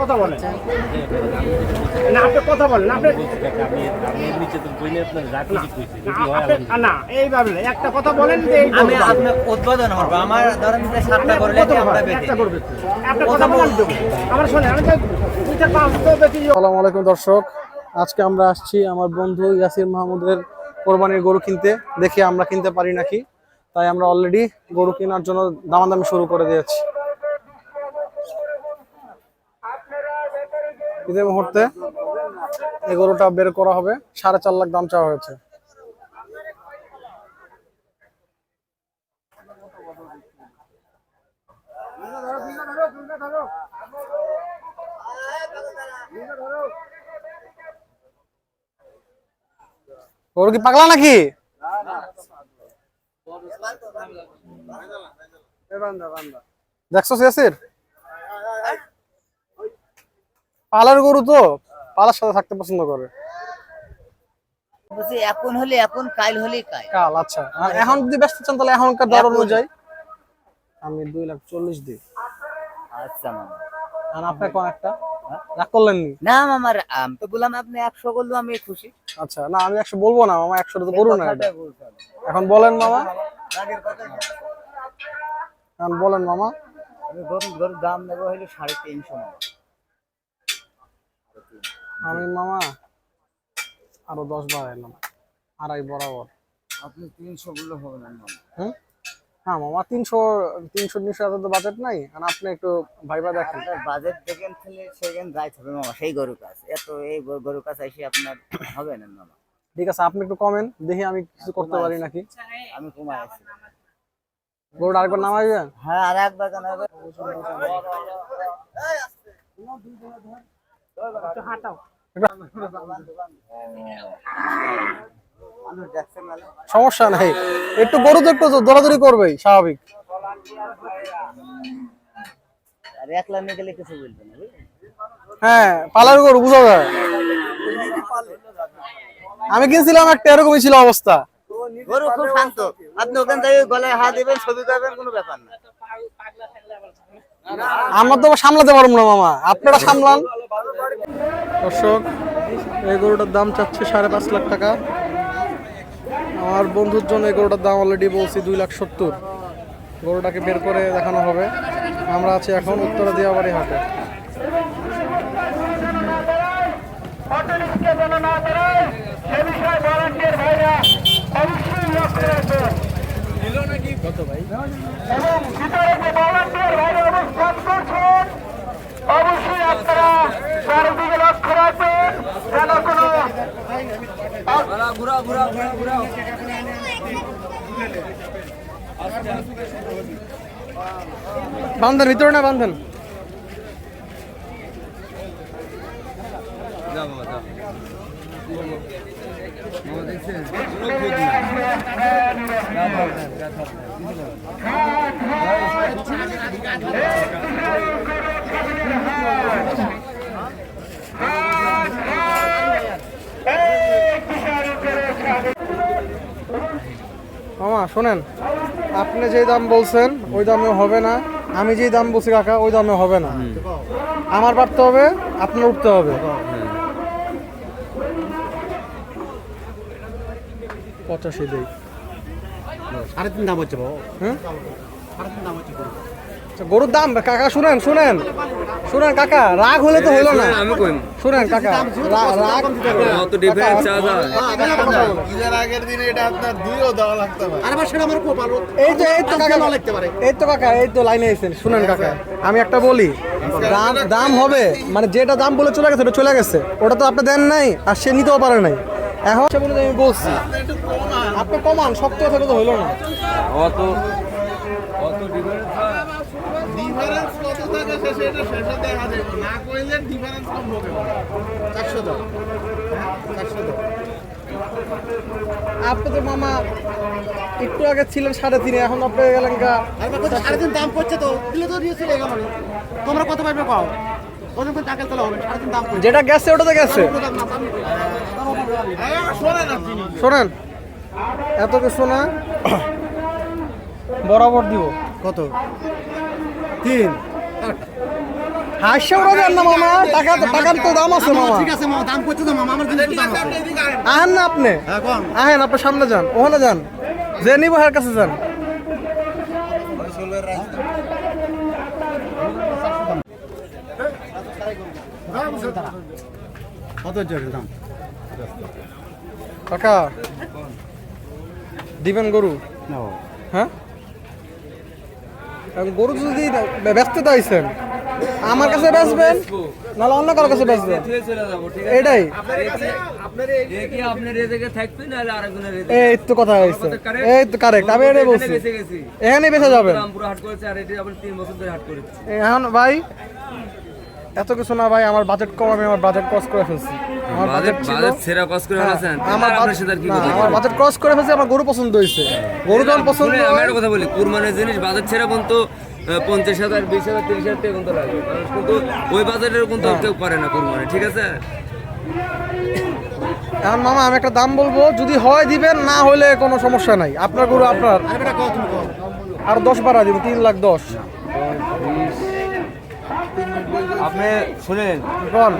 কথা বলেন। না আপনি কথা বলেন আপনি না, এইভাবে একটা কথা বলেন যে আমি আপনার উদ্বোধন হবে আমার ধরেন সাতটা করলে কত আমরা? বেঁধে একটা দিই। করবে একটা কথা বলেন আমার শোনেন আমি দুইটা পাঁচ বেশি আসসালামু আলাইকুম দর্শক। আজকে আমরা আসছি আমার বন্ধু ইয়াসির মাহমুদের কোরবানির গরু কিনতে। দেখি আমরা কিনতে পারি নাকি। তাই আমরা অলরেডি গরু কেনার জন্য দামাদামি শুরু করে দিয়েছি। ঈদের মুহূর্তে এই গরুটা বের করা হবে, সাড়ে চার লাখ দাম চাওয়া হয়েছে। গরু কি পাগলা নাকি? দেখছ ইয়াসির পালার গরু তো পালার সাথে থাকতে পছন্দ করে। বলছি এখন হলে এখন কাল হলে কাল। কাল আচ্ছা। এখন যদি ব্যস্ত চান তাহলে এখনকার দর অনুযায়ী আমি দুই লাখ চল্লিশ দিই। আচ্ছা মামা। আর আপনার কোন একটা? রাগ করলেন নি? না মামার আমি তো বললাম আপনি একশো করলেও আমি খুশি। আচ্ছা না আমি একশো বলব না মামা একশো তো না। এখন বলেন মামা। এখন বলেন মামা। আমি গরুর দাম নেব হলে সাড়ে তিনশো মামা। আমি মামা আরও দশ বার এলাম। আড়াই বরাবর। আপনি তিনশো বললে হবে না মামা। হুম হ্যাঁ মামা তিনশো তিনশো তিনশো এত তো বাজেট নাই। আর আপনি একটু ভাইবা দেখেন। বাজেট দেখেন তাহলে সেখানে যাইতে হবে মামা সেই গরুর কাছ। এত এই গরু- গরুর কাছে এসে আপনার হবে না মামা। ঠিক আছে আপনি একটু কমেন দেখি আমি কিছু করতে পারি নাকি। আমি কমাই আছি গরুটা আরেকবার নামাইবেন হ্যাঁ আর একবার জানাবে সমস্যা নাই। একটু গরু তো একটু দৌড়াদৌড়ি করবেই স্বাভাবিক? হ্যাঁ পালার গরু বুঝা যায়। আমি কিনছিলাম একটা এরকমই ছিল অবস্থা। গরু খুব শান্ত। আপনি ওখান থেকে গলায় হাত দিবেন ছবি করবেন কোনো ব্যাপার না। আমরা তো সামলাতে পারব না মামা। আপনারা সামলান। দর্শক এই গরুটার দাম চাচ্ছে সাড়ে পাঁচ লাখ টাকা। আমার বন্ধুর জন্য এই গরুটার দাম অলরেডি বলছি দুই লাখ সত্তর। গরুটাকে বের করে দেখানো হবে। আমরা আছি এখন উত্তরা দিয়াবাড়ি হাটে। অবশ্যই আপনারা চারিদিকে লক্ষ্য রাখবেন যেন কোনো বান্ধেন ভিতরে না বান্ধেন। মামা শোনেন আপনি যে দাম বলছেন ওই দামে হবে না। আমি যেই দাম বলছি কাকা ওই দামে হবে না। আমার বাড়তে হবে আপনার উঠতে হবে। পঁচাশি দেই। সাড়ে তিন দাম হচ্ছে বাবা হুম সাড়ে তিন দাম হচ্ছে গরুর দাম কাকা শুনেন শুনেন। শুনেন কাকা রাগ হলে তো হইল না। আমি কইম। শুনেন কাকা রাগ অত ডিফারেন্স চা যায়। আরে বা সেটা আমার ভালো এই যে এই তো কাকা। লাগতে পারে। এই তো কাকা এই তো লাইনে এসেছেন। শুনেন কাকা আমি একটা বলি। দাম দাম হবে। মানে যেটা দাম বলে চলে গেছে ওটা চলে গেছে। ওটা তো আপনি দেন নাই আর সে নিতেও পারে নাই। এখন সে বলে আমি বলছি। আপনি কমান। শক্ত কথা তো হইল না। অত অত ডিফারেন্স ডিফারেন্স কত থাকে সে সেটা দেখা যাবে না কইলে ডিফারেন্স কম হবে চারশো দাও। চারশো দাও। আপনি তো মামা একটু আগে ছিলেন সাড়ে তিনে এখন আপনি গেলেন গা সাড়ে তিন দাম পড়ছে তো। দিলে তো দিয়েছিল এগারো তোমরা কত পাইবে পাও কত কোন টাকা তোলা হবে? সাড়ে তিন দাম করছে যেটা গেছে ওটা তো গেছে শোনেন এত কিছু না বরাবর দিব। কত? তিন। হাসছে ওরা না মামা টাকা টাকার তো দাম আছে মামা। ঠিক আছে মামা দাম করছে তো মামা আমার জিনিস দাম আছে। আহেন না আপনি। হ্যাঁ কোন? আহেন আপনার সামনে যান ওখানে যান। যে নিব হার কাছে যান। কত দাম? কাকা দিবেন গরু? হ্যাঁ? গরু যদি ব্যস্ত আইছেন আমার কাছে বেচবেন নাহলে অন্য কারও কাছে বেচবেন। থুয়ে চলে যাব ঠিক আছে? এটাই। এই তো কথা হয়েছে এই তো কারেক্ট আমি এটাই বলছি। এখানে বেঁচে যাবেন। রামপুর হাট করেছে আর এটি আপনি তিন বছর ধরে হাট করেছে। এখন ভাই এত কিছু না ভাই আমার বাজেট কম আমি আমার বাজেট ক্রস করে ফেলছি। আমার বাজেট ছিল সেরা কস করে হ্যাঁ, ফেলেছেন। আমার আপনার সাথে কি কথা আমার বাজেট ক্রস করে ফেলছি আমার গরু পছন্দ হয়েছে। গরু যখন পছন্দ আমি একটা কথা বলি কুরবানের জিনিস বাজার ছেড়ে কিন্তু পঞ্চাশ হাজার বিশ হাজার তিরিশ হাজার টাকা কিন্তু লাগে। মানুষ কিন্তু ওই বাজারের কিন্তু হ্যাঁ। কেউ পারে না কুরবানি ঠিক আছে? এখন মামা আমি একটা দাম বলব যদি হয় দিবেন না হলে কোনো সমস্যা নাই। আপনার গরু আপনার। আর দশ বাড়া দিব তিন লাখ দশ। আপনি শুনেন।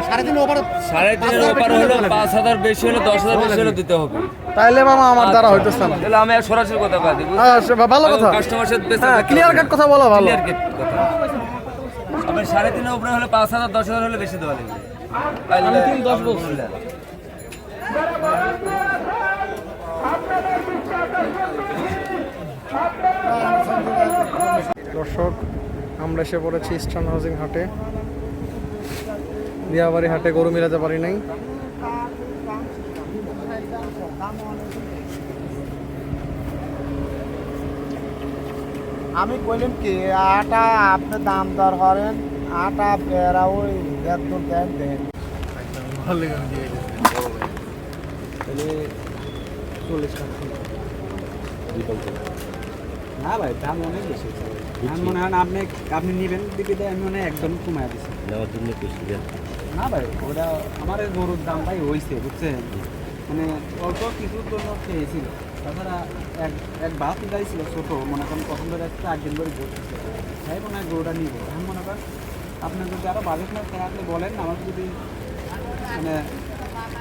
সাড়ে তিন ওভার সাড়ে তিনের ওপার হলো পাঁচ হাজার বেশি হলে দশ হাজার বেশি হলে দিতে হবে। তাইলে মামা আমার দ্বারা হইতেছে না। তাহলে আমি আর সরাসরি কথা দিই হ্যাঁ, ভালো কথা। কাস্টমার সাথে বেশি হ্যাঁ ক্লিয়ার কাট কথা বলা ভালো। ক্লিয়ার কথা। আপনি সাড়ে তিনের উপরে হলে পাঁচ হাজার দশ হাজার হলে বেশি দেওয়া লাগবে। আমি তিন দশ বলছি। দর্শক আমরা এসে পড়েছি ইস্টার্ন হাউজিং হাটে। দিয়াবাড়ি হাটে গরু মিলাতে পারি নাই। আমি কইলাম কি আটা আপনি দাম দর করেন আটা পেরা ওই একদম দেন দেন। না ভাই দাম অনেক বেশি। মনে হয় আপনি আপনি নেবেন আমি মনে হয় একদম কমায় দিচ্ছি না ভাই ওটা আমার গরুর দাম ভাই হয়েছে বুঝছেন? মানে অল্প কিছুর জন্য খেয়েছিল। তাছাড়া এক এক ছিল ছোট মনে করেন পছন্দ বসেছে তাই মনে হয় গরুটা নিব। আমি মনে করেন আপনার যদি আরও বাজেট না আপনি বলেন আমার যদি মানে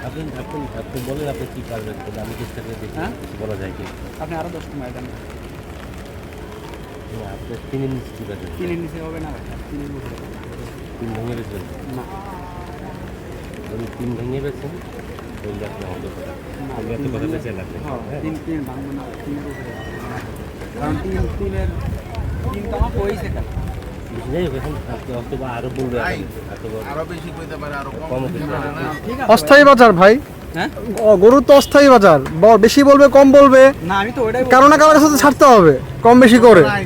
আপনি আপনি আপনি বলেন আপনি কি পারবেন তাহলে আমি চেষ্টা করে দেখি। হ্যাঁ? বলা যায় কি। আপনি আরও দশ দেন। হবে না। তিন ভেঙে বেচবেন? না। যদি তিন ভেঙে বেচেন তাহলে আপনি আমাদের কথা। তাহলে এত কথা বেঁচে লাগবে হ্যাঁ, হ্যাঁ। তিন তিন ভাঙবো না তিনের উপরে কারণ তিন তিনের তিন তো আমার কেন অস্থায়ী বাজার ভাই। গরুর তো অস্থায়ী বাজার। ব- বেশি বলবে কম বলবে। না আমি তো ওইটাই কারও না কারোর তো ছাড়তে হবে কম বেশি করে। হ্যাঁ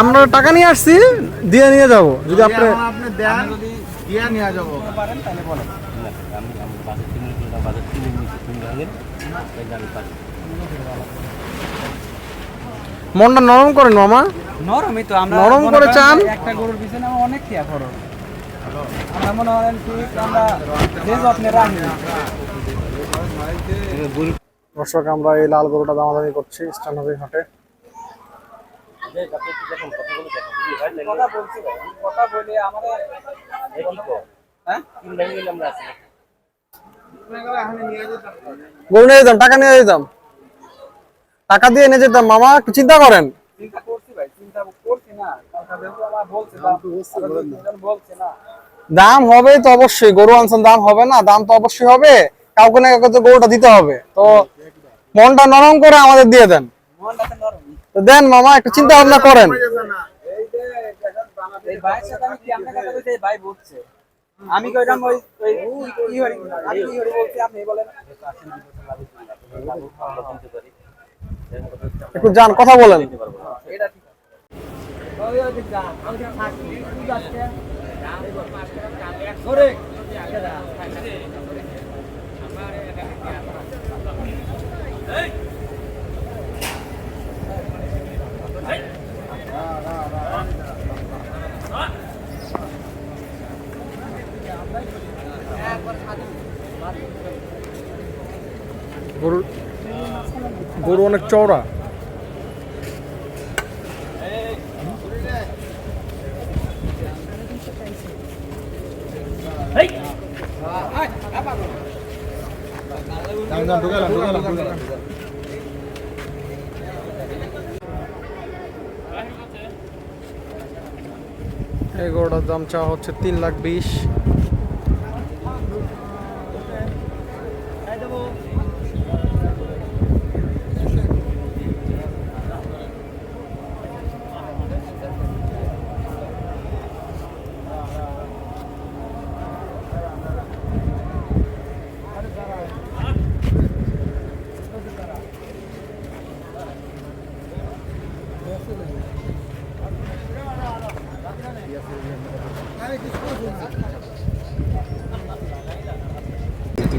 আমরা টাকা নিয়ে আসছি দিয়ে নিয়ে যাব। যদি আপনি মনটা নরম করেন মামা নরমই তো আমরা নরম করে চান? একটা গরুর পিছনে অনেক খরচ। আমরা মনে করেন কি আমরা যে যত্নে রাখি। দর্শক আমরা এই লাল গরুটা দামাদামি করছি ইস্টার্ন হাউজিং হাটে। কথা বলছি কথা বলে আমাদের হ্যাঁ? গরু নিয়ে যেতাম টাকা নিয়ে যেতাম। টাকা দিয়ে নিয়ে যেতাম মামা চিন্তা করেন। চিন্তা করছি ভাই চিন্তা করছি না। কথা বলছে দাম বলছে না। দাম হবে তো অবশ্যই গরু আনছেন দাম হবে না দাম তো অবশ্যই হবে। কাউকে না কাউকে তো গরুটা দিতে হবে। তো মনটা নরম করে আমাদের দিয়ে দেন। তো দেন মামা একটু চিন্তা ভাবনা করেন। আমি কইলাম ওই কি হরি আমি কি হরি বলছি আপনি বলেন। একটু যান কথা বলেন। এটা ঠিক গরু গরু অনেক চওড়া গরুটার দাম চাওয়া হচ্ছে তিন লাখ বিশ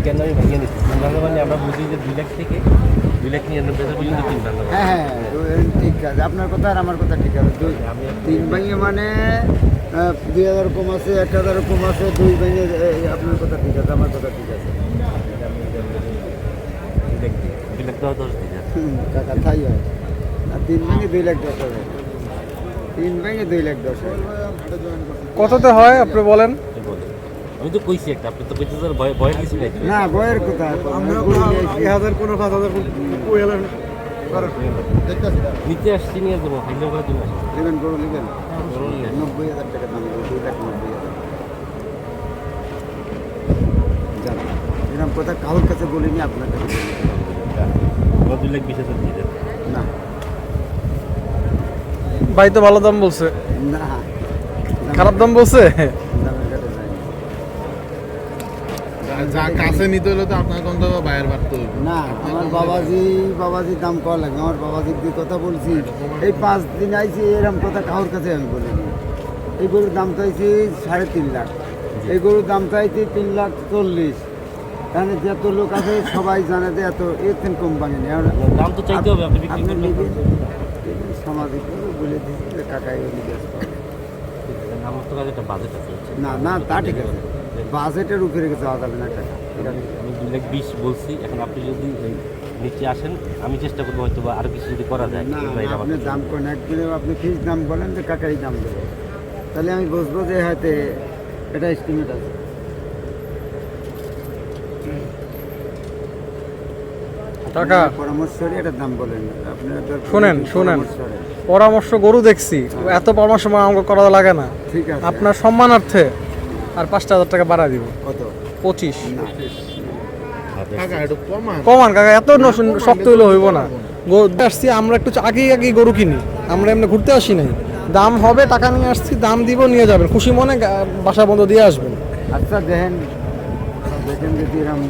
কেন আমি ভেঙে নিচ্ছি তিন ভাঙা মানে আমরা বুঝি যে দুই লাখ থেকে দুই লাখ নিরানব্বই হাজার পর্যন্ত তিন ভাঙা হ্যাঁ হ্যাঁ ঠিক আছে আপনার কথা আর আমার কথা ঠিক আছে দুই তিন ভাঙে মানে দুই হাজার কম আছে এক হাজার কম আছে দুই ভাঙে আপনার কথা ঠিক আছে আমার কথা ঠিক আছে। টাকা তাই হয়। আর তিন ভেঙে দুই লাখ দশ হাজার। তিন ভেঙে দুই লাখ দশ হাজার। কততে হয় আপনি বলেন? আমি তো কইছি একটা আপনি তো কইতে ভয় ভয়ের কিছু নাই। না বয়ের কোথায় আমরা হাজার কোনো পাঁচ হাজার নিতে আসছি নিয়ে যাব ফাইনাল করার জন্য নেবেন গরু নেবেন? নব্বই হাজার টাকা দাম গরু, দুই লাখ নব্বই হাজার। এরকম কথা কারোর কাছে বলিনি আপনার কাছে দুই লাখ বিশ হাজার দিয়ে দেন। না। ভাই তো ভালো দাম বলছে। না। খারাপ দাম বলছে? যা কাছে নিতে হলে তো আপনার কোন বাইরের বাড়তে হবে না আমার বাবাজি বাবাজি দাম কম লাগে। আমার বাবাজির দিয়ে কথা বলছি। এই পাঁচ দিন আইছি এরকম কথা কারোর কাছে আমি বলিনি এই গরুর দাম চাইছি সাড়ে তিন লাখ। এই গরুর দাম চাইছি তিন লাখ চল্লিশ। যত লোক আছে সবাই জানে যে এত এর থেকে কম দাম তো চাইতে হবে আপনি বলে দিচ্ছি যে কাকাই আছে না না তা ঠিক আছে। বাজেটের উপরে যাওয়া যাবে না টাকা আমি দুই লাখ বিশ বলছি এখন আপনি যদি নিচে আসেন আমি চেষ্টা করব হয়তো বা আরও কিছু যদি করা যায় না আপনি দাম করেন। একদিনে আপনি ফিস দাম বলেন যে কাকাই দাম দেবে। তাহলে আমি বুঝব যে হয়তো এটা এস্টিমেট আছে। টাকা করে দাম বলেন। আপনি শুনেন, শুনেন। পরামর্শ পরামর্শ গরু দেখছি এত পরামর্শ আমাকে করা লাগে না। ঠিক আছে। আপনার সম্মানার্থে আর পাঁচটা হাজার টাকা বাড়া দিব। কত? পঁচিশ। কমান কাকা এত শক্ত হলে হইব না। গরু আসছি আমরা একটু আগে আগে গরু কিনি। আমরা এমনি ঘুরতে আসি নাই। দাম হবে টাকা নিয়ে আসছি দাম দিব নিয়ে যাবেন। খুশি মনে বাসা বন্ধ দিয়ে আসবেন। আচ্ছা দেখেন যদি এরকম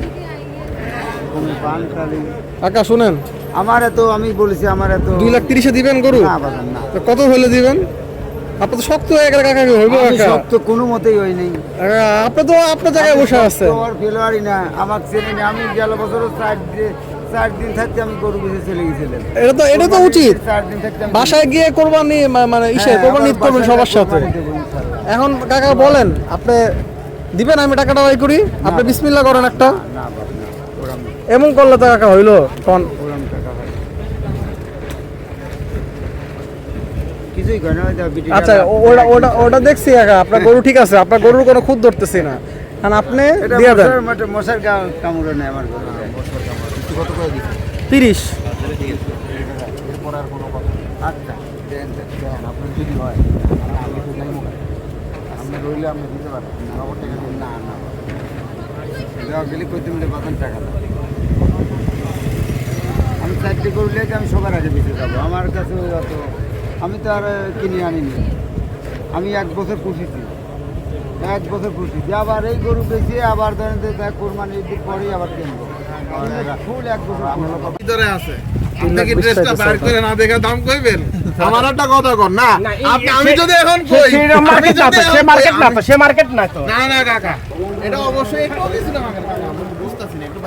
কাকা শুনেন। আমার এত আমি বলেছি আমার এত দুই লাখ তিরিশে দিবেন গরু? কত হলে দিবেন? আপনি তো শক্ত হয়ে গেলে কাকা হইব আমি কাকা সব কোনো মতেই হই নাই। আপনি তো আপনার জায়গায় বসে আছেন। আর ফেলোয়ারি না। না আমি গেল বছর চার চার দিন থাকতে আমি গরু চলে গেছিলাম। এটা তো এটা তো উচিত। চার দিন থাকতে বাসায় গিয়ে কোরবানি মানে ইসে হ্যাঁ, কোরবানি ঈদ করবেন সবার সাথে। এখন কাকা বলেন আপনি দিবেন আমি টাকাটা বাই করি? আপনি বিসমিল্লা করেন একটা। এমন করলে তো কাকা হইল কোন ওরম টাকা হয় কিছুই করে না আচ্ছা ওটা ওটা ওটা দেখছি কাকা আপনার গরু ঠিক আছে আপনার গরুর কোনো খুদ ধরতেছি না। কারণ আপনি দিয়ে দেন। মশার কামড়ে নেই আমার গরু তিরিশ। আচ্ছা। আপনার যদি হয় আমি তো যাইব আপনি রইলে আপনি দিতে পারেন নগদ টাকা দিন না না দেওয়া গেলে কইতে মিলে বাজান টাকা আমি চারটে করলে আমি সবার আগে বেঁচে যাব আমার কাছে অত আমি তো আর কিনে আনিনি। আমি এক বছর পুষেছি। এক বছর পুষেছি। আবার এই গরু বেশি আবার ধরেন যে কোরবানি ঈদের পরেই আবার কিনবো। ফুল এক বছর। ভিতরে আছে। আপনি কি ড্রেসটা বার করে না দেখে দাম কইবেন? আমার একটা কথা কর না? আমি যদি এখন কই আমি যদি সে মার্কেট না তো না না কাকা। এটা অবশ্যই একটু কিছু কাকা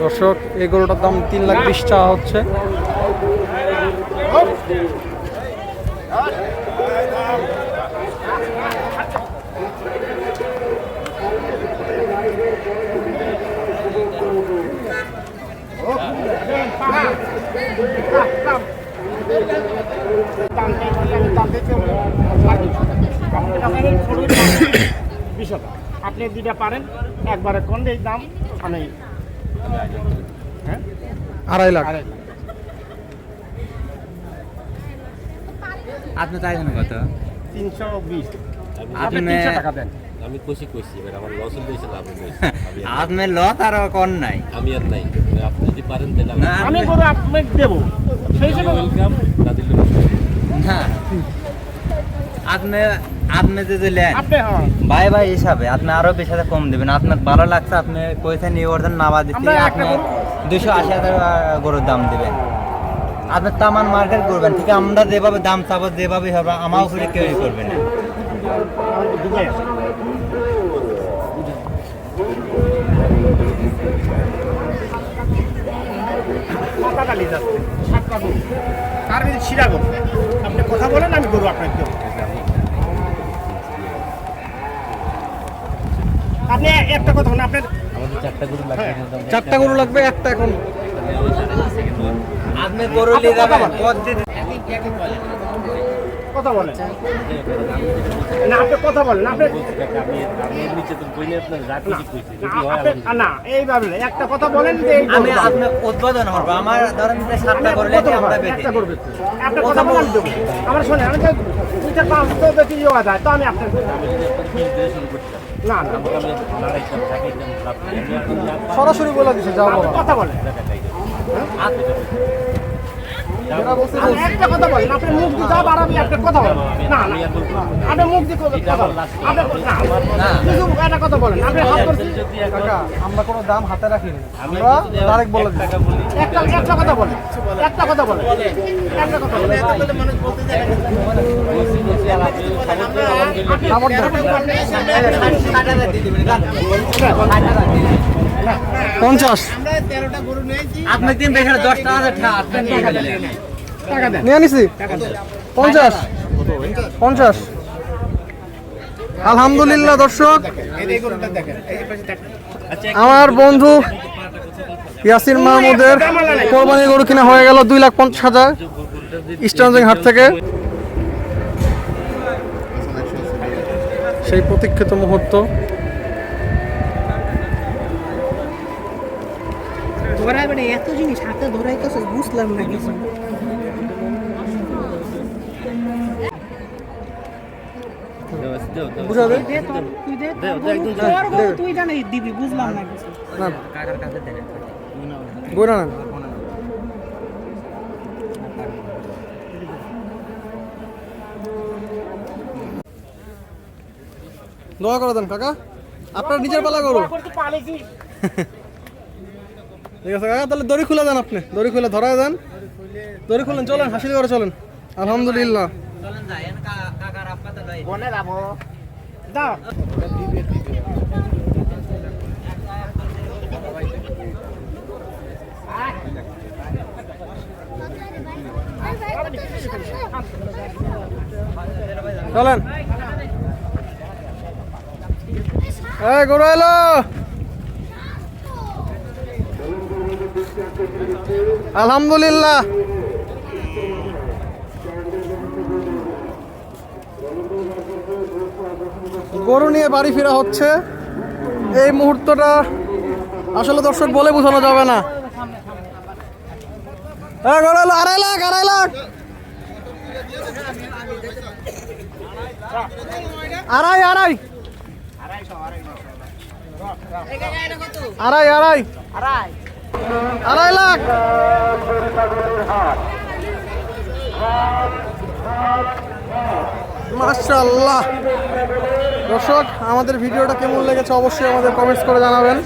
দর্শক এই গরুটার দাম তিন লাখ বিশ টাকা হচ্ছে। বিশটা আপনি দুইটা পারেন একবারে কোন এই দাম? আমি হ্যাঁ? আড়াই লাখ। আড়াই লাখ। আপনি চাইছেন কত? তিনশো বিশ। আপনি আপনি তিনশো টাকা দেন। আমি এবার আমার লস হয়েছে লাভ হয়েছে আমি আর- আপনি লত আর কর নাই। আমি আর নাই। আপনি যদি পারেন তাহলে আমি আপনাকে দেবো। সেই হিসেবে ওয়েলকাম না দিলে না। আপনি আপনি যে দিলেন ভাই ভাই হিসাবে আপনি আরও বেশি কম দেবেন। আপনার ভালো লাগছে আপনি কইছেন নিয়ে ওরজন নামা দিচ্ছি আপনি দুশো আশি হাজার গরুর দাম দিবেন। আপনি তামান মার্কেট করবেন ঠিক আমরা যেভাবে দাম চাবো যেভাবে হবে আমার উপরে কেউই করবে না। তার কথা বলেন আমি গরু আপনাকে আপনি একটা কথা আপনার আমাদের চারটা গরু লাগবে হ্যাঁ। চারটা গরু লাগবে একটা এখন। আপনি গরু নিয়ে যাবেন কথা বলেন। না আপনি কথা বলেন আপনি আপনার না, এইভাবে একটা কথা বলেন যে আমি গরুটা- আপনি উদ্বোধন করব। আমার ধরেন সাতটা করলে বলেন? কথা বলে দেবো আমার শোনেন আমি তো দুইটা পাঁচ তো বেশি ইয়ে যায় তো আমি আপনার না না সরাসরি বলে দিছে যাও বাবা কথা আপনি একটা কথা বলেন আপনি মুখ দিয়ে যা বাড়াবি একটা কথা বলেন। না না আপনি মুখ দিয়ে কথা বলেন। আপনি কিছু একটা কথা বলেন। আপনি হাত করছি কাকা আমরা কোনো দাম হাতে রাখিনি। আমি আমরা ডাইরেক্ট বলে দিই একটা একটা কথা বলেন। একটা কথা বলেন। একটা কথা বলেন। পঞ্চাশ। আপনি তিন দশ টাকা নিয়ে নিছি। পঞ্চাশ। পঞ্চাশ। আলহামদুলিল্লাহ দর্শক। আমার বন্ধু ইয়াসির মাহমুদের কোরবানি গরু কিনা হয়ে গেল দুই লাখ পঞ্চাশ হাজার। স্ট্যান্ডিং হাট থেকে। সেই প্রতীক্ষিত মুহূর্ত। ধরাই মানে এত জিনিস হাতে বুঝলাম না কিছু। বুঝাবে? তুই জানিস দিবি বুঝলাম কিছু। না। দোয়া করে দেন, কাকা। আপনার নিজের পালা করো ঠিক আছে, কাকা, তাহলে দড়ি খুলে দেন আপনি। দড়ি খুলে ধরায় দেন। দড়ি খুলেন চলেন হাসিল করে চলেন। আলহামদুলিল্লাহ। চলেন যাই কাকার আপাতত লই বনে যাব দাও চলেন এই গরু এলো। আলহামদুলিল্লাহ। গরু নিয়ে বাড়ি ফেরা হচ্ছে। এই মুহূর্তটা আসলে দর্শক বলে বোঝানো যাবে না। আড়াই লাখ আড়াই লাখ আড়াই। আড়াই আড়াই। আড়াই। আড়াই লাখ। মাশাল্লাহ দর্শক আমাদের ভিডিওটা কেমন লেগেছে অবশ্যই আমাদের কমেন্টস করে জানাবেন।